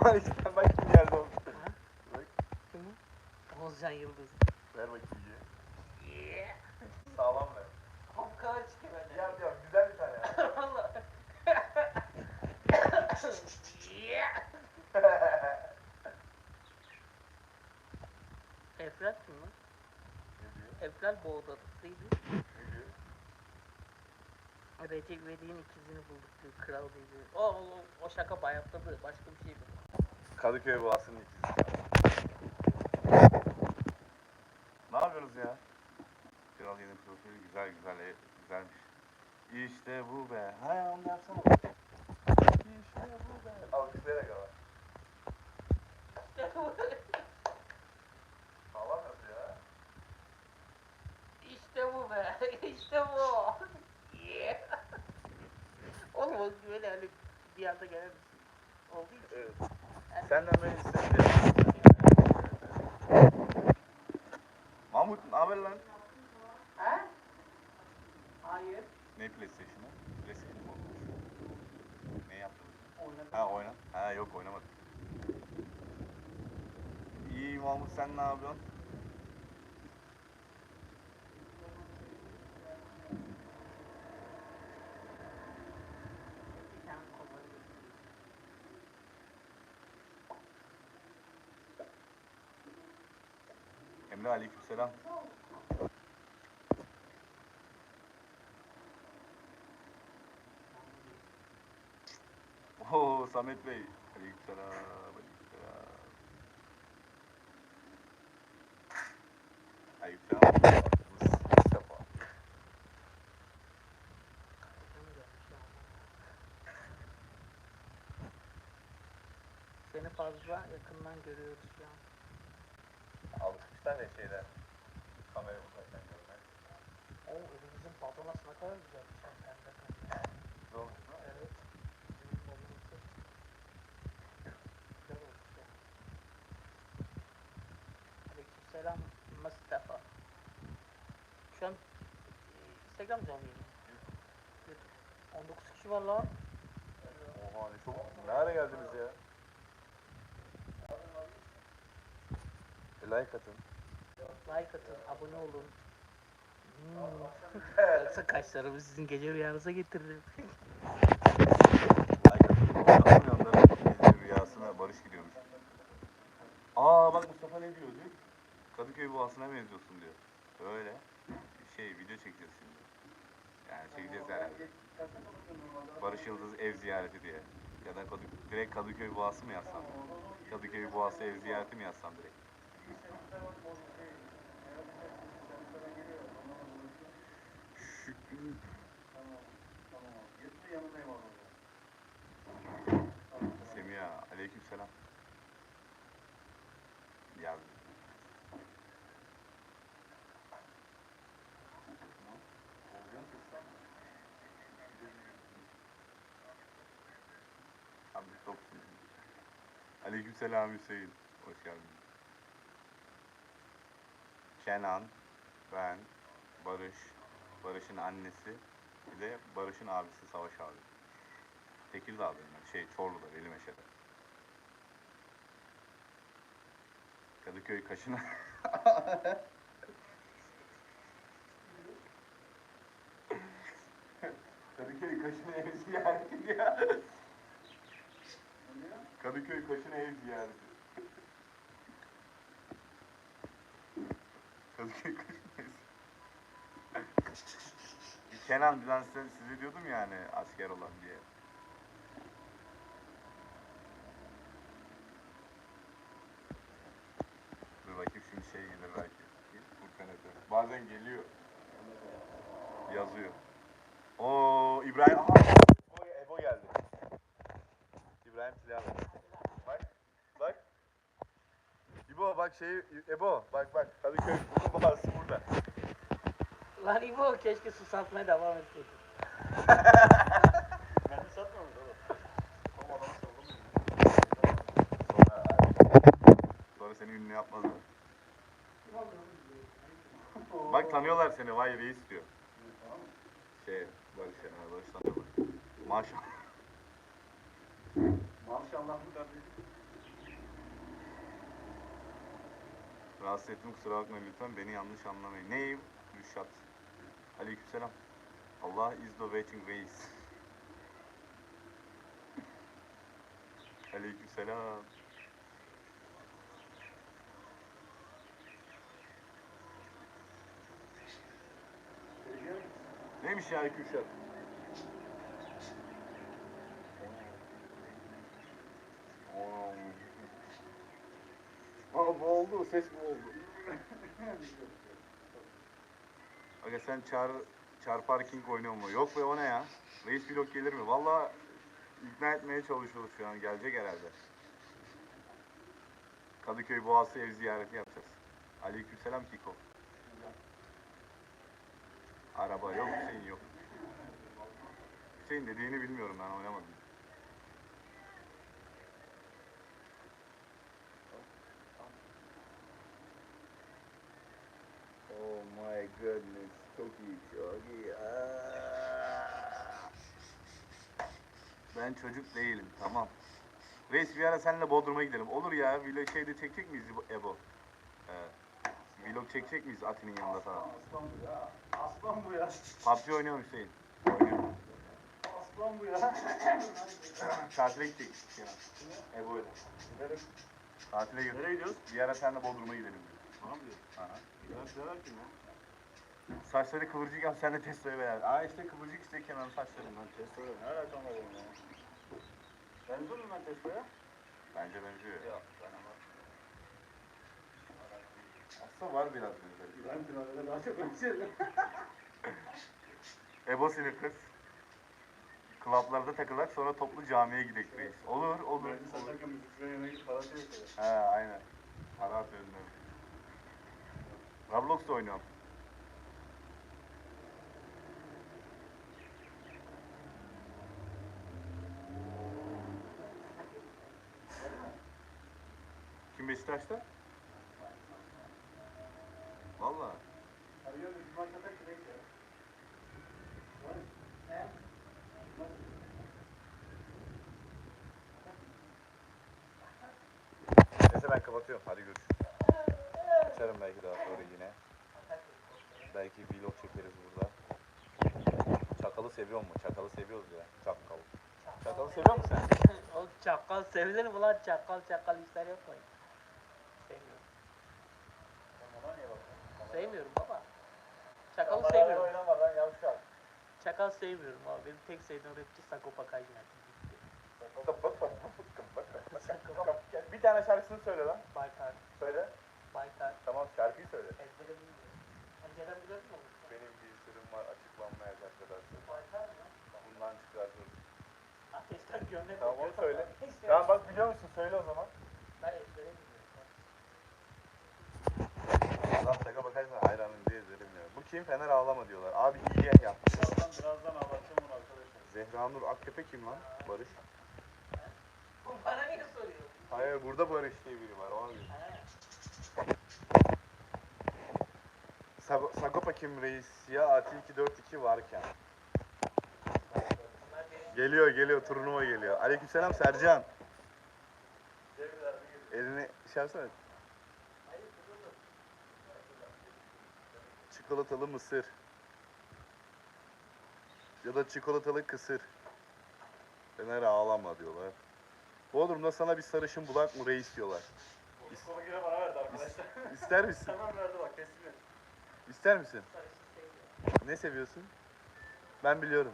Aman işte bak kim geldi oğlum. Bak Kim o? Oğuzcan Yıldız. ver bakayım ye. Sağlam ver. Kanka çıkı bende. Yap yap güzel bir tane yap. Valla. Efral kim lan? Efral diyor? Recep İvedik'in ikizini bulduk diyor. Kral diyor. O, o, o şaka bayatladı. Başka bir şey mi? Kadıköy Boğazı'nın ikizi. Ne yapıyorsunuz ya? Kral yeni profili güzel güzel e, güzelmiş. İşte bu be. Ha onu yapsana. İşte bu be. Alkışlayarak ama. Sağlam nasıl ya? işte bu be. İşte bu. Yeah. Oğlum o böyle hani bir anda bir şey olduğu için. Evet. Senden ben istedim. Mahmut ne haber lan? Ha? Hayır. Ne PlayStation'ı? PlayStation mı olmuş? Ne yaptın? Oynadım. Ha oyna. Ha yok oynamadım. İyi Mahmut sen ne yapıyorsun? Emre aleykümselam. Oo Samet Bey. Aleykümselam. Aleykümselam. Aleykümselam. Seni fazla yakından görüyoruz şu an. Alışmışlar ya şeyler. Kamera uzaktan görmek. O elimizin balonası ne kadar pembe pembe. Ne olmuş mu? Evet. Güzel. Aleykümselam Mustafa. Şu an e, Instagram canlı yayını. YouTube. 19 kişi var lan. Oha ne çok. Nereye geldiniz ya? E, like atın. Like atın, abone olun. Hmm. Yoksa kaşlarımı sizin gece rüyanıza getiririm. Rüyasına Barış gidiyormuş. Aa bak Mustafa ne diyor diyor. Kadıköy Boğazı'na benziyorsun diyor. Öyle. Şey video çekeceğiz şimdi. Yani çekeceğiz herhalde. Barış Yıldız ev ziyareti diye. Ya da Kadı direkt Kadıköy Boğazı mı yazsam? Kadıköy Boğazı ev ziyareti mi yazsam direkt? Abi top. Aleykümselam Hüseyin. Hoş geldin. Kenan, ben, Barış, Barış'ın annesi, bir de Barış'ın abisi Savaş abi. Tekirdağ'dayım ben, şey Çorlu'da, Velimeşe'de. Kadıköy Kaşına. Kadıköy Kaşına ev ziyareti ya. Kadıköy Kaşına ev ziyareti. Kadıköy Kaşına ev Kenan ben size, size diyordum yani asker olan diye. Dur bakayım şimdi şey gelir belki. Furkan Efe. Bazen geliyor. Yazıyor. Oo İbrahim. Aha, Ebo, Ebo geldi. İbrahim Silahlı. Bak. Bak. İbo bak şey Ebo bak bak Kadıköy babası burada. Lan İbo keşke su satmaya devam etseydin. Ben de satmıyorum oğlum. Ama adamı Sonra, sonra seni ünlü yapmazlar. Bak tanıyorlar seni vay reis diyor. Şey Barış ya Barış tanıyorlar. Maşallah. Maşallah. İnşallah bu da bir Rahatsız ettim kusura bakmayın lütfen beni yanlış anlamayın. Neyim? Rüşat. Aleykümselam. Allah is the waiting ways. Aleykümselam. Neymiş ya Kürşat? Aa bu oldu, ses bu oldu. Aga sen çar, çar parking oynuyor mu? Yok be o ne ya? Reis vlog gelir mi? Valla ikna etmeye çalışıyoruz şu an. Gelecek herhalde. Kadıköy Boğazı ev ziyareti yapacağız. Aleykümselam Kiko. Araba yok, Hüseyin yok. Hüseyin dediğini bilmiyorum ben oynamadım. Oh my goodness. Çok iyi, çok iyi. Ben çocuk değilim, tamam. Reis bir ara seninle Bodrum'a gidelim. Olur ya, vlog şeyde çekecek miyiz Ebo? Ee, vlog çekecek miyiz Ati'nin yanında falan? aslan bu ya. Aslan bu ya. PUBG oynuyor Hüseyin. Aslan bu ya. Tatile gidecek ya. Ebo'yla. Gidelim. Tatile gidelim. Nereye gidiyoruz? Bir ara seninle Bodrum'a gidelim. Tamam diyor. Aha. Ben sever kim ya? Saçları kıvırcık yap, sen de Tesla'yı beğen. Aa işte kıvırcık işte Kenan saçları. Ben Tesla'ya ne alakam var onunla? Benziyor muyum ben Tesla'ya? Bence benziyor. Yok. Ben ama. Aslında var biraz benzeri. Ben finalde daha çok benziyorum. Ebo kız. Klaplarda takılak sonra toplu camiye gidek reis. Olur, olur. Bence satarken müzik yemeğe gidip parası yok. He aynen. Para atıyoruz. Roblox'ta oynuyorum. Kim Beşiktaş'ta? Valla. Neyse ben kapatıyorum. Hadi görüşürüz. Açarım belki daha sonra yine. Belki vlog çekeriz burada. Çakalı seviyor mu? Çakalı seviyoruz ya. Çakal. Çakalı seviyor musun sen? o çakal sevilir mi lan çakal çakal işler yapmayın. Sevmiyorum. Sevmiyorum baba. Çakalı sevmiyorum. oynama lan yavşak. Çakal sevmiyorum abi. Benim tek sevdiğim rapçi Sagopa Kajmer. Bak bak bak bak bak. Bir tane şarkısını söyle lan. Baytar. Söyle. Baytar. Tamam şarkıyı söyle. Ezbere bilmiyorum. Önceden biliyor musun? Benim bir sırrım var açıklanmayacak kadar sır. Baytar mı? Bundan çıkartır. Ateşten gömlek Tamam onu söyle. Tamam bak biliyor musun? Söyle o zaman. Ben ezbere bilmiyorum. Lan şaka bakarsan hayranım diye ya. Bu kim? Fener ağlama diyorlar. Abi iyiye yap. Birazdan birazdan ağlatacağım onu arkadaşlar. Zehra Nur Aktepe kim lan? Barış. Bu bana niye soruyor? Hayır burada Barış diye biri var. Ona diyor. Ha. Sagopa kim reis ya Ati 242 varken. Geliyor geliyor turnuva geliyor. Aleykümselam Sercan. Elini şey yapsana. Çikolatalı mısır. Ya da çikolatalı kısır. Fener ağlama diyorlar. Bodrum'da sana bir sarışın bulak mı reis diyorlar. Bu konu yine bana verdi arkadaşlar. İster misin? Hemen verdi bak kesin. İster misin? Ne seviyorsun? Ben biliyorum.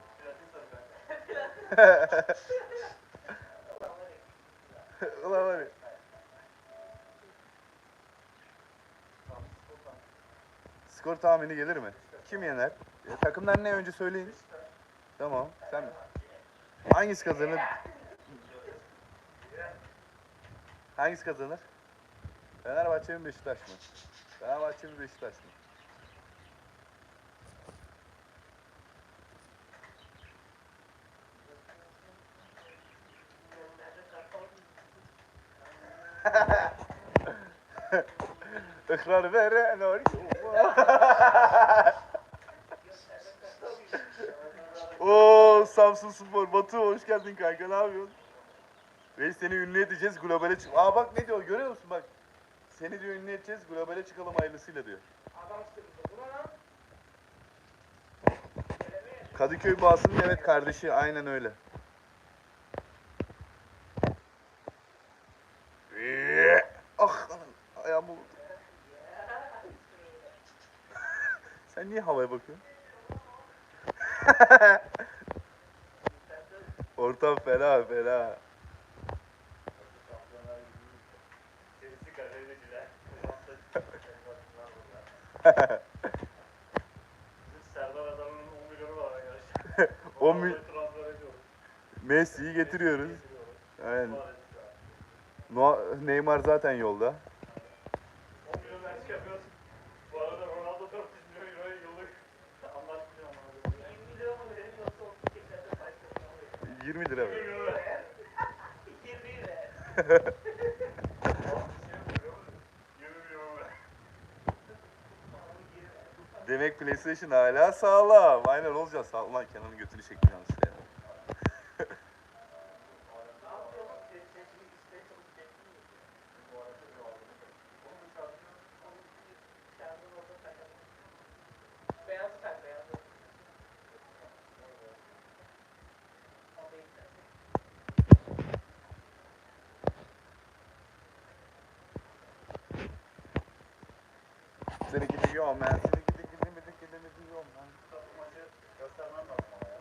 Ulan var. Skor tahmini gelir mi? Kim yener? E, takımlar ne önce söyleyin. Tamam. Sen hangisi kazanır? Hangisi kazanır? Fenerbahçe mi Beşiktaş mı? Fenerbahçe mi Beşiktaş mı? Ikrar veren ol. Oo Samsun Spor. Batu hoş geldin kanka ne yapıyorsun? Reis seni ünlü edeceğiz globale çık. Aa bak ne diyor görüyor musun bak. Seni diyor ünlü edeceğiz globale çıkalım hayırlısıyla diyor. Kadıköy Boğazı'nın evet kardeşi aynen öyle. Sen niye havaya bakıyorsun? Ortam fena fena. Serdar adamın 10 milyonu var arkadaşlar. 10 mil- transfer ediyoruz. Messi'yi getiriyoruz. Aynen. Neymar zaten yolda. 10 milyon verdik yapıyoruz. Bu arada Ronaldo 400 milyon euroya yıllık anlaşmıyor ama. 20 milyon mu verin yoksa 30 geçerde başkasına mı verin? 20 lira 20 ver. milyon ver. 20 ver. 20 milyon ver. Demek PlayStation hala sağlam. Aynen olacak. Sağ Ulan Kenan'ın götünü çekti yanlışlıkla. ya. Ne yapıyorsun? Sen sen şimdi ister çabuk çektin mi? Şarjın orada takalım. Beyazı tak beyazı. O da istersen. Gidiyorum ben. Seni gidi gidi gidi gidi gidiyorum ben. Bu maçı göstermem lazım ama ya.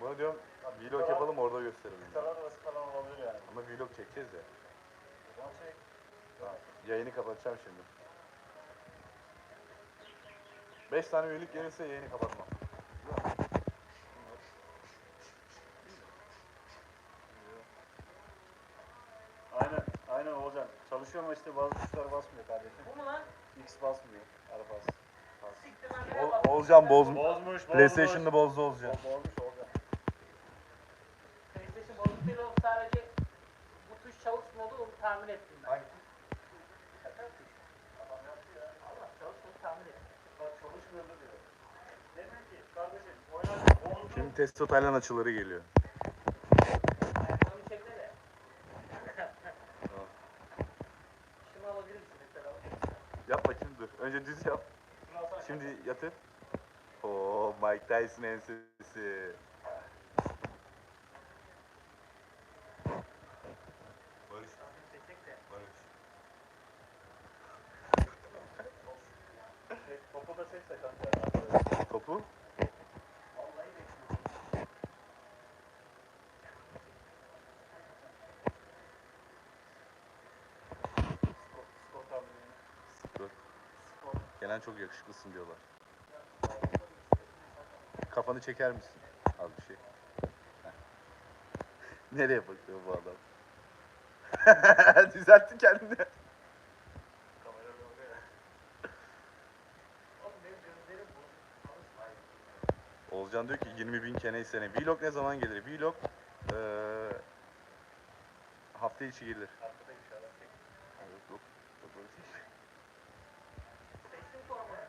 Bunu diyorum vlog yapalım orada gösterelim. Kıtalar arası falan olabilir yani. Ama vlog çekeceğiz ya. Maçı Tamam. Yayını kapatacağım şimdi. 5 tane üyelik gelirse yayını kapatmam. Aynen, aynen Olcan. Çalışıyor ama işte bazı tuşlar basmıyor kardeşim. Bu mu lan? X basmıyor. Ol, bastın? Olcan bozmuş. PlayStation'da bozdu Olcan. Bo- Bozmuş Olcan. PlayStation bozuk değil oğlum sadece bu tuş çalışmıyordu onu tahmin ettim ben. Şaka yapıyorsun. Adam yaptı ya. Allah çalışmıyordu tahmin ettim. Bak çalışmıyordu diyor. Demek ki kardeşim oynar bozdu. Şimdi Testo Taylan açıları geliyor. Ayaklarını çekme de. Tamam. Şunu alabilir misin mesela? Yap bakayım dur. Önce düz yap. Şimdi yatır. Oo Mike Tyson ensesi. Barış. Barış. Topu da çekse kanka. Topu. Vallahi bekliyorum. Skor, skor tahmini. Dur. Kenan çok yakışıklısın diyorlar. Kafanı çeker misin? Az bir şey. Nereye bakıyor bu adam? Düzeltti kendini. Olcan diyor ki 20 bin kene sene. Vlog ne zaman gelir? Vlog eee hafta içi gelir. Arkada inşallah çek. Yok, yok, yok öyle şey. Seçtim formayı.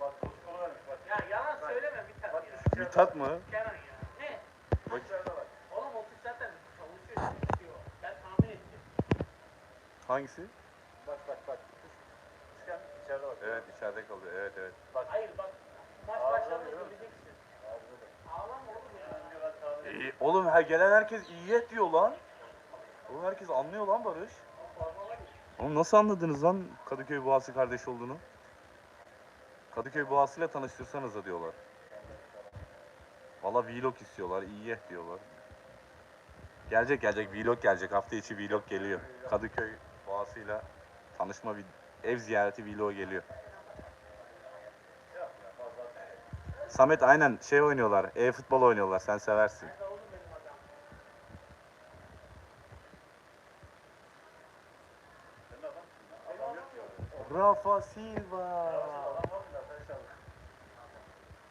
Bak bu skoru vermiş bak. Ya yalan söyleme bir tane Bak ya. şu içeride- Mithat mı? Kenan ya. Ne? Bak. Oğlum o tuş zaten çalışıyor. Ben tahmin ettim. Hangisi? Bak bak bak. Üçgen içeride bak. Evet içeride kalıyor. Evet evet. Bak. Hayır bak. Maç musun? göreceksin. Oğlum her gelen herkes iyi diyor lan. Oğlum herkes anlıyor lan Barış. Oğlum nasıl anladınız lan Kadıköy Boğası kardeş olduğunu? Kadıköy Boğası ile tanıştırsanız da diyorlar. Valla vlog istiyorlar, iyi diyorlar. Gelecek gelecek vlog gelecek. Hafta içi vlog geliyor. Kadıköy Boğası'yla tanışma ev ziyareti vlog geliyor. Samet aynen şey oynuyorlar. E-futbol oynuyorlar. Sen seversin. Rafa Silva.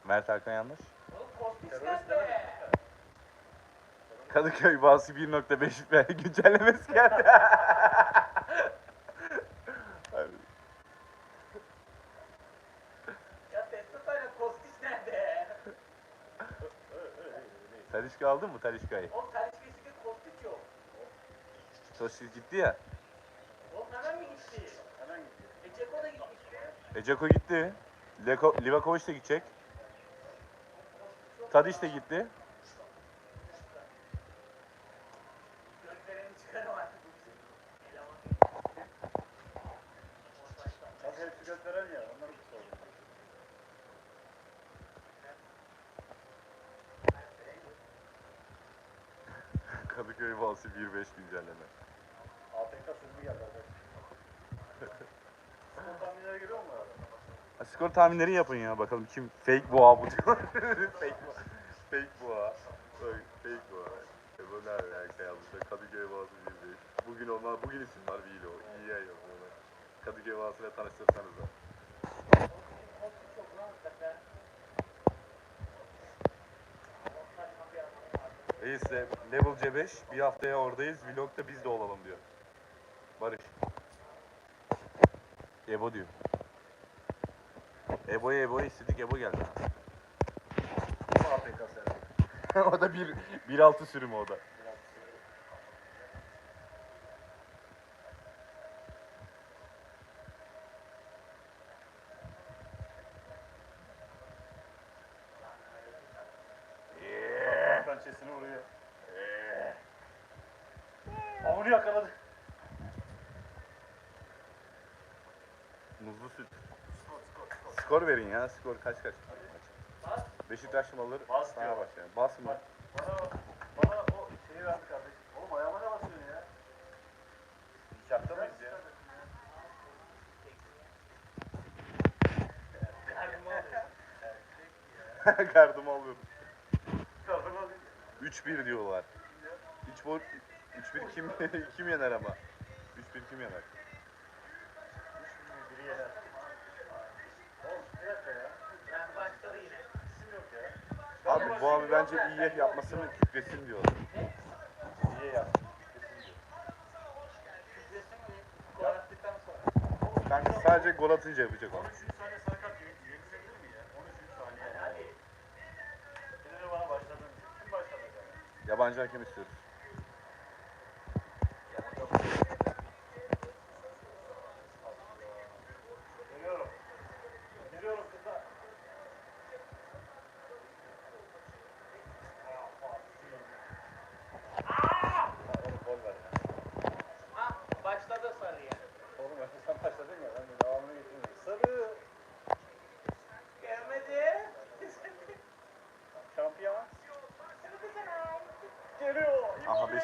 Mert Hakan yanlış. Kadıköy Boğazı 1.5 ve güncellemesi geldi. Talişka aldın mı Talişka'yı? Oğlum Talişka içinde Kostiç yok. Toşiz gitti ya. Oğlum hemen mi gitti? Hemen gidiyor. E Ceko da gitmişti. E Ceko gitti. Leko, Livakovic de gidecek. Tadiş de gitti. Gözlerini çıkarım artık bu bizim eleman. Tabii hepsi gösteren ya. Onlar bir sorun. Kadıköy Boğazı 1.5 güncelleme. APK sürümü geldi arkadaşlar. Son tahminlere giriyor mu skor tahminleri yapın ya bakalım kim fake boğa bu diyor. fake boğa. Fake boğa. Ay, Fake boğa. E ya şey yapmışlar. Kadıköy Boğazı 1.5. Bugün onlar bugün isim var Vilo. İyi yayın yapıyorlar. Kadıköy Boğazı'yla tanıştırsanız da. Reis de Level C5 bir haftaya oradayız. Vlog'da biz de olalım diyor. Barış. Ebo diyor. Ebo'ya Ebo'ya istedik Ebo geldi. O da bir 1.6 sürümü o da. Pençesini vuruyor. Avını yakaladı. Muzlu süt. Skor verin ya. Skor kaç kaç? Beşiktaş mı alır? Bas diyor. Fenerbahçe. Bas mı? Bana, bana o şeyi verdi kardeşim. Oğlum ayağıma ne basıyorsun ya? Nikahta mıyız ya? Gardımı alıyorum. Kadın alayım. 3-1 diyorlar. 3 bol 3-1 kim kim yener ama? 3-1 kim yener? Biri yener. Oğlum bir dakika ya. Ben başladı yine. İsim yok ya. Abi bu abi bence iyi yapmasını kütlesin diyorlar. İyi yap. Kanka sadece gol atınca yapacak onu. 13. saniye sarı kart yenilebilir mi ya? 13. saniye. Hadi. Yine de bana başladın diyor. Kim başladı yani? Yabancı hakem istiyoruz. Geliyorum. Geliyorum kızlar. Oğlum gol ver ya. Ah başladı sarı yani. Oğlum ben sen başladın ya. Ben de devamını getirmiyorum. Sarı. Gelmedi. Şampiyon. Geliyor. Aha Beşiktaş geliyor. Immobile. Immobile. Birazdan göreceğiz. Skoru göreceğiz. Embesi diye. Orayı görürüm ya. Ne oldu lan yine?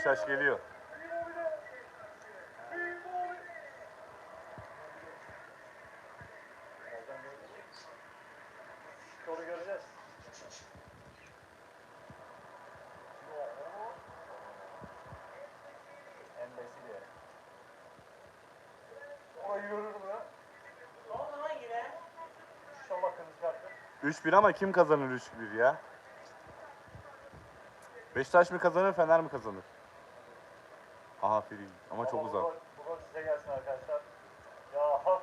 İnşallah kırmızı kartı. 3-1 ama kim kazanır 3-1 ya? Beşiktaş mı kazanır, Fener mi kazanır? Free ama çok bu uzak. gol- Bu gol size gelsin arkadaşlar. Ya hak.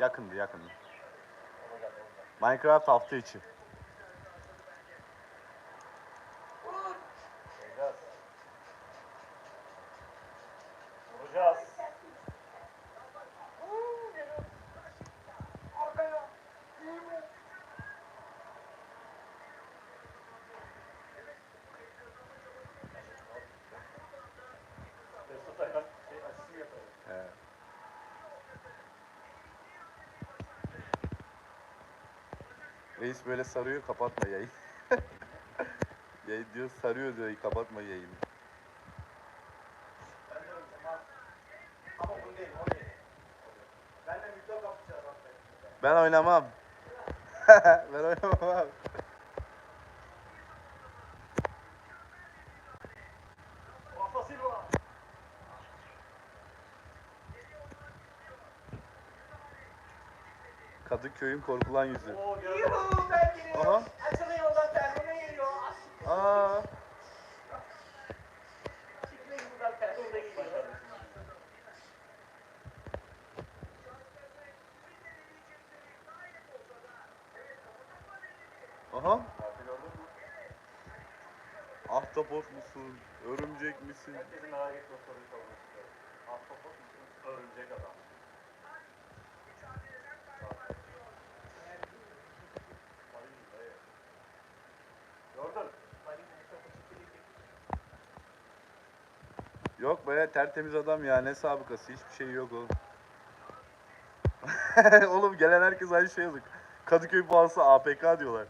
Yakındı yakındı. Minecraft hafta içi. Reis böyle sarıyor kapatma yayın. Yayın diyor sarıyor diyor kapatma yayını. Ben oynamam. ben oynamam abi. Artık köyün korkulan yüzü. Yuhuu ben geliyorum. Açılın yoldan termine geliyor. Aa. Çıkmayın buradan. Aha. Ahtapot musun? Örümcek misin? Herkesin merak ettiği soruyu. Ahtapot musun? Örümcek adam. Yok be tertemiz adam ya ne sabıkası hiçbir şey yok oğlum. oğlum gelen herkes aynı şey yazık. Kadıköy Boğazı APK diyorlar.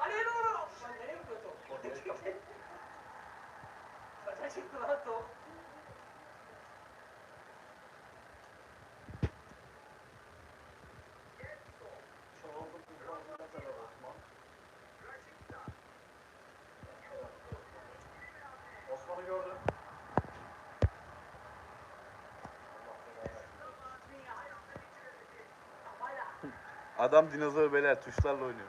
Kaleye doğru. Nereye top? Çıktı lan top? Adam dinozor beyler tuşlarla oynuyor.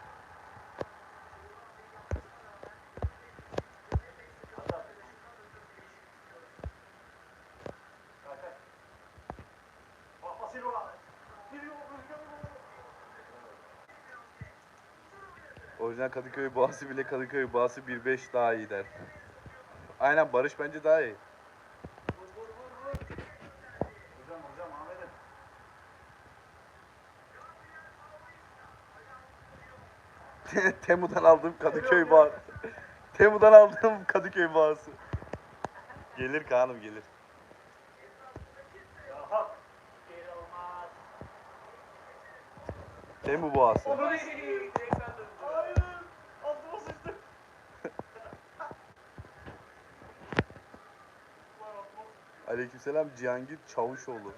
Orijinal Kadıköy Boğazı bile Kadıköy Boğazı 1.5 daha iyi der. Aynen Barış bence daha iyi. Temu'dan aldığım Kadıköy Boğazı. Temu'dan aldığım Kadıköy Boğazı. Gelir Kaan'ım gelir. Temu sıçtı. Aleykümselam Cihangir Çavuşoğlu.